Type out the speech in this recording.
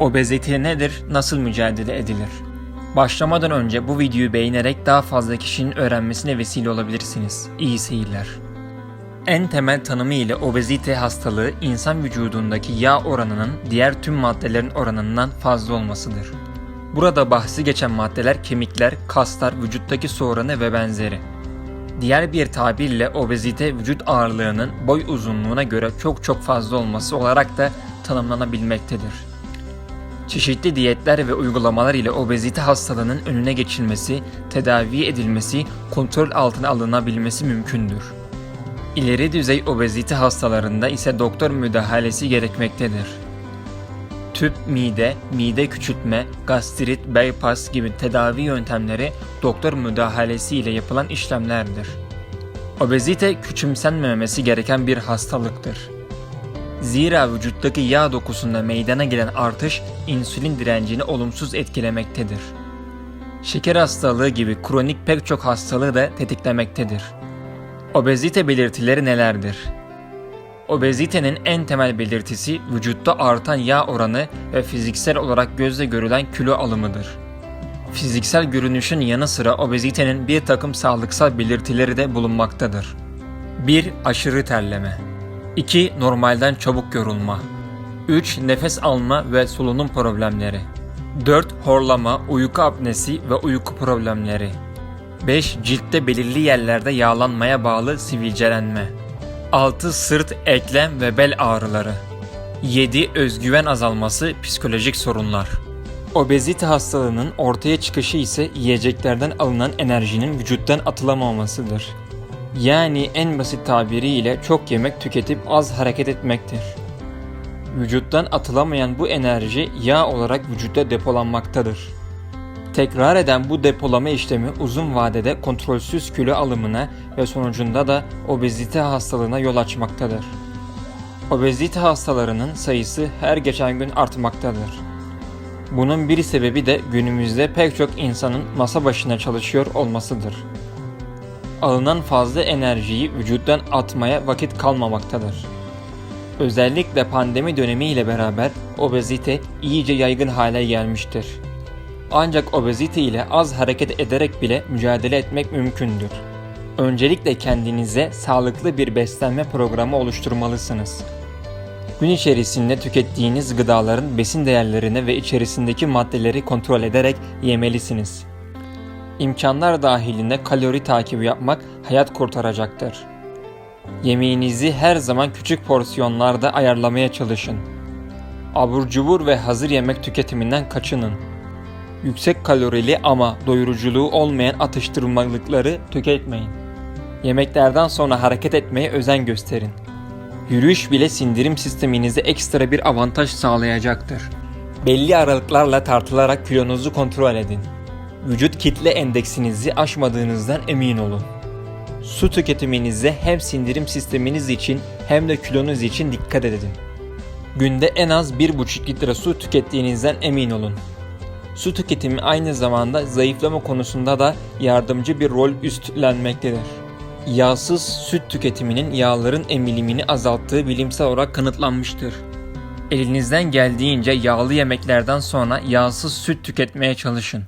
Obezite nedir, nasıl mücadele edilir? Başlamadan önce bu videoyu beğenerek daha fazla kişinin öğrenmesine vesile olabilirsiniz. İyi seyirler. En temel tanımı ile obezite hastalığı insan vücudundaki yağ oranının diğer tüm maddelerin oranından fazla olmasıdır. Burada bahsi geçen maddeler kemikler, kaslar, vücuttaki su oranı ve benzeri. Diğer bir tabirle obezite vücut ağırlığının boy uzunluğuna göre çok çok fazla olması olarak da tanımlanabilmektedir. Çeşitli diyetler ve uygulamalar ile obezite hastalığının önüne geçilmesi, tedavi edilmesi, kontrol altına alınabilmesi mümkündür. İleri düzey obezite hastalarında ise doktor müdahalesi gerekmektedir. Tüp mide, mide küçültme, gastrit, bypass gibi tedavi yöntemleri doktor müdahalesi ile yapılan işlemlerdir. Obezite küçümsenmemesi gereken bir hastalıktır. Zira vücuttaki yağ dokusunda meydana gelen artış insülin direncini olumsuz etkilemektedir. Şeker hastalığı gibi kronik pek çok hastalığı da tetiklemektedir. Obezite belirtileri nelerdir? Obezitenin en temel belirtisi vücutta artan yağ oranı ve fiziksel olarak gözle görülen kilo alımıdır. Fiziksel görünüşün yanı sıra obezitenin bir takım sağlıksal belirtileri de bulunmaktadır. 1. Aşırı terleme 2. Normalden çabuk yorulma 3. Nefes alma ve solunum problemleri 4. Horlama, uyku apnesi ve uyku problemleri 5. Ciltte belirli yerlerde yağlanmaya bağlı sivilcelenme 6. Sırt, eklem ve bel ağrıları 7. Özgüven azalması, psikolojik sorunlar Obezite hastalığının ortaya çıkışı ise yiyeceklerden alınan enerjinin vücuttan atılamamasıdır. Yani en basit tabiriyle çok yemek tüketip az hareket etmektir. Vücuttan atılamayan bu enerji yağ olarak vücutta depolanmaktadır. Tekrar eden bu depolama işlemi uzun vadede kontrolsüz kilo alımına ve sonucunda da obezite hastalığına yol açmaktadır. Obezite hastalarının sayısı her geçen gün artmaktadır. Bunun bir sebebi de günümüzde pek çok insanın masa başına çalışıyor olmasıdır. Alınan fazla enerjiyi vücuttan atmaya vakit kalmamaktadır. Özellikle pandemi dönemiyle beraber obezite iyice yaygın hale gelmiştir. Ancak obezite ile az hareket ederek bile mücadele etmek mümkündür. Öncelikle kendinize sağlıklı bir beslenme programı oluşturmalısınız. Gün içerisinde tükettiğiniz gıdaların besin değerlerini ve içerisindeki maddeleri kontrol ederek yemelisiniz. İmkanlar dahilinde kalori takibi yapmak hayat kurtaracaktır. Yemeğinizi her zaman küçük porsiyonlarda ayarlamaya çalışın. Abur cubur ve hazır yemek tüketiminden kaçının. Yüksek kalorili ama doyuruculuğu olmayan atıştırmalıkları tüketmeyin. Yemeklerden sonra hareket etmeye özen gösterin. Yürüyüş bile sindirim sisteminize ekstra bir avantaj sağlayacaktır. Belli aralıklarla tartılarak kilonuzu kontrol edin. Vücut kitle endeksinizi aşmadığınızdan emin olun. Su tüketiminize hem sindirim sisteminiz için hem de kilonuz için dikkat edin. Günde en az 1,5 litre su tükettiğinizden emin olun. Su tüketimi aynı zamanda zayıflama konusunda da yardımcı bir rol üstlenmektedir. Yağsız süt tüketiminin yağların emilimini azalttığı bilimsel olarak kanıtlanmıştır. Elinizden geldiğince yağlı yemeklerden sonra yağsız süt tüketmeye çalışın.